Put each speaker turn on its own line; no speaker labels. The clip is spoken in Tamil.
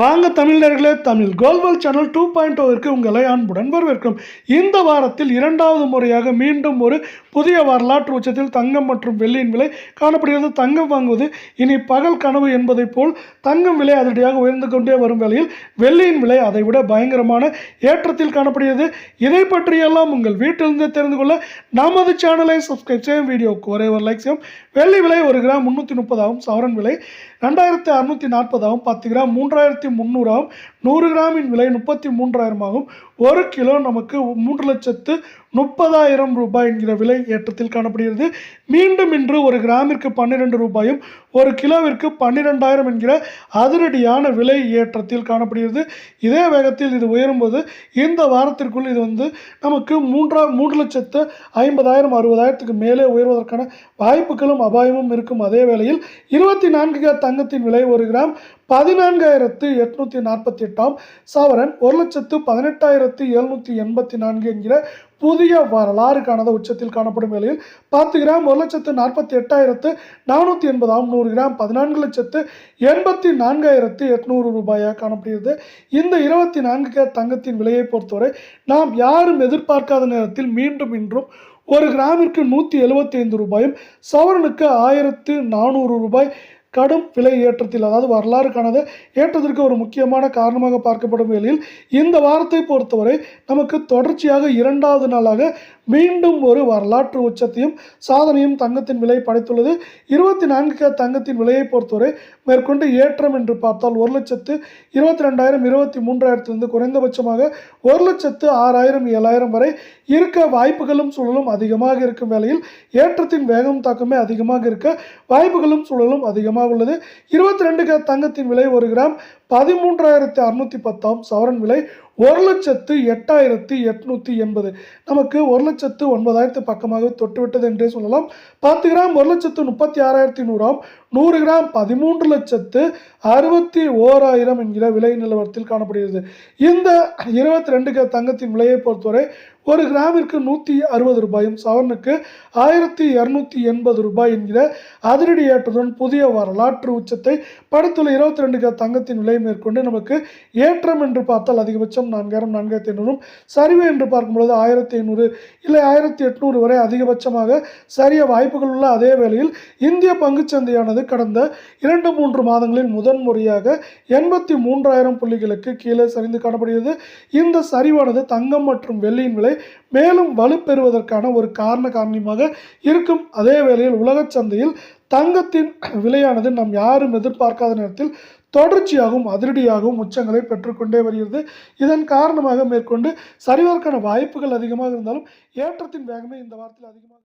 வாங்க தமிழர்களே தமிழ் கோல்வல் சேனல் டூ பாயிண்ட் ஓவிற்கு உங்களை அன்புடன் வரவேற்கிறோம். இந்த வாரத்தில் இரண்டாவது முறையாக மீண்டும் ஒரு புதிய வரலாற்று உச்சத்தில் தங்கம் மற்றும் வெள்ளியின் விலை காணப்படுகிறது. தங்கம் வாங்குவது இனி பகல் கனவு என்பதைப் போல் தங்கம் விலை அதிரடியாக உயர்ந்து கொண்டே வரும் வேளையில் வெள்ளியின் விலை அதைவிட பயங்கரமான ஏற்றத்தில் காணப்படுகிறது. இதை பற்றியெல்லாம் உங்கள் வீட்டிலிருந்தே தெரிந்து கொள்ள நமது சேனலை சப்ஸ்கிரைப் செய்யும் வீடியோவுக்கு ஒரே ஒரு லைக் செய்யும். வெள்ளி விலை ஒரு கிராம் முந்நூற்றி முப்பதாகவும் சவரன் விலை ரெண்டாயிரத்தி அறுநூற்றி நாற்பதாகவும் பத்து கிராம் மூன்றாயிரத்தி முந்நூறாகவும் நூறு கிராமின் விலை முப்பத்தி மூன்றாயிரமாகவும் ஒரு கிலோ நமக்கு மூன்று லட்சத்து முப்பதாயிரம் ரூபாய் என்கிற விலை ஏற்றத்தில் காணப்படுகிறது. மீண்டும் இன்று ஒரு கிராமிற்கு பன்னிரெண்டு ரூபாயும் ஒரு கிலோவிற்கு பன்னிரெண்டாயிரம் என்கிற அதிரடியான விலை ஏற்றத்தில் காணப்படுகிறது. இதே வேகத்தில் இது உயரும்போது இந்த வாரத்திற்குள் இது வந்து நமக்கு மூன்றா மூன்று லட்சத்து ஐம்பதாயிரம் அறுபதாயிரத்துக்கு மேலே உயர்வதற்கான வாய்ப்புகளும் அபாயமும் இருக்கும். அதே வேளையில் இருபத்தி நான்கு கிராம் தங்கத்தின் விலை ஒரு கிராம் பதினான்காயிரத்து எட்நூற்றி நாற்பத்தி எட்டாம் சவரன் ஒரு லட்சத்து பதினெட்டாயிரத்து எழுநூற்றி எண்பத்தி நான்கு என்கிற புதிய வரலாறுக்கானது உச்சத்தில் காணப்படும் வேளையில் பத்து கிராம் ஒரு லட்சத்து நாற்பத்தி எட்டாயிரத்து நானூற்றி எண்பதாம் நூறு கிராம் பதினான்கு லட்சத்து எண்பத்தி நான்காயிரத்து எட்நூறு ரூபாயாக காணப்படுகிறது. இந்த இருபத்தி நான்கு கிராம் தங்கத்தின் விலையை பொறுத்தவரை நாம் யாரும் எதிர்பார்க்காத நேரத்தில் மீண்டும் இன்றும் ஒரு கிராமிற்கு நூற்றி எழுபத்தி ஐந்து ரூபாயும் சவரனுக்கு ஆயிரத்து நானூறு ரூபாய் கடும் விலை ஏற்றத்தில் அதாவது வரலாறு காணாத ஏற்றத்திற்கு ஒரு முக்கியமான காரணமாக பார்க்கப்படும் வேளையில் இந்த வாரத்தை பொறுத்தவரை நமக்கு தொடர்ச்சியாக இரண்டாவது நாளாக மீண்டும் ஒரு வரலாற்று உச்சத்தையும் சாதனையும் தங்கத்தின் விலை படைத்துள்ளது. இருபத்தி நான்கு தங்கத்தின் விலையை பொறுத்தவரை மேற்கொண்டு ஏற்றம் என்று பார்த்தால் ஒரு லட்சத்து இருபத்தி ரெண்டாயிரம் இருபத்தி மூன்றாயிரத்திலிருந்து குறைந்தபட்சமாக ஒரு லட்சத்து ஆறாயிரம் ஏழாயிரம் வரை இருக்க வாய்ப்புகளும் சூழலும் அதிகமாக இருக்கும் வேளையில் ஏற்றத்தின் வேகம் தாக்கமே அதிகமாக இருக்க வாய்ப்புகளும் சூழலும் அதிகமாக உள்ளது. இருபத்தி ரெண்டு தங்கத்தின் விலை ஒரு கிராம் பதிமூன்றாயிரத்தி அறுநூற்றி பத்தாம் சவரன் விலை ஒரு லட்சத்து எட்டாயிரத்தி எட்நூற்றி எண்பது. நமக்கு ஒரு லட்சத்து ஒன்பதாயிரத்து பக்கமாக தொட்டுவிட்டது என்றே சொல்லலாம். பத்து கிராம் ஒரு லட்சத்து முப்பத்தி ஆறாயிரத்தி நூறாம் நூறு கிராம் பதிமூன்று லட்சத்து அறுபத்தி ஓராயிரம் என்கிற விலை நிலவரத்தில் காணப்படுகிறது. இந்த இருபத்தி ரெண்டு தங்கத்தின் விலையை பொறுத்தவரை ஒரு கிராமிற்கு நூற்றி அறுபது ரூபாயும் சவரனுக்கு ஆயிரத்தி இரநூத்தி எண்பது ரூபாய் என்கிற அதிரடி ஏற்றத்துடன் புதிய வரலாற்று உச்சத்தை படுத்துள்ள இருபத்தி ரெண்டு தங்கத்தின் விலை மேற்கொண்டு நமக்கு ஏற்றம் என்று பார்த்தால் அதிகபட்சம் நான்காயிரம் நான்காயிரத்தி ஐநூறும் சரிவு என்று பார்க்கும்பொழுது ஆயிரத்தி ஐநூறு இல்லை ஆயிரத்தி எட்நூறு வரை அதிகபட்சமாக சரிய வாய்ப்புகள் உள்ள அதே வேளையில் இந்திய பங்குச்சந்தையானது கடந்த இரண்டு மூன்று மாதங்களில் முதன் முறையாக எண்பத்தி மூன்றாயிரம் புள்ளிகளுக்கு கீழே சரிந்து காணப்படுகிறது. இந்த சரிவானது தங்கம் மற்றும் வெள்ளியின் விலை மேலும் வலுப்பெறுவதற்கான ஒரு காரண காரணமாக இருக்கும். அதே வேளையில் உலகச் சந்தையில் தங்கத்தின் விலையானது நாம் யாரும் எதிர்பார்க்காத நேரத்தில் தொடர்ச்சியாகவும் அதிரடியாகவும் உச்சங்களை பெற்றுக்கொண்டே வருகிறது. இதன் காரணமாக மேற்கொண்டு சரிவதற்கான வாய்ப்புகள் அதிகமாக இருந்தாலும் ஏற்றத்தின் வேகமே இந்த வாரத்தில் அதிகமாக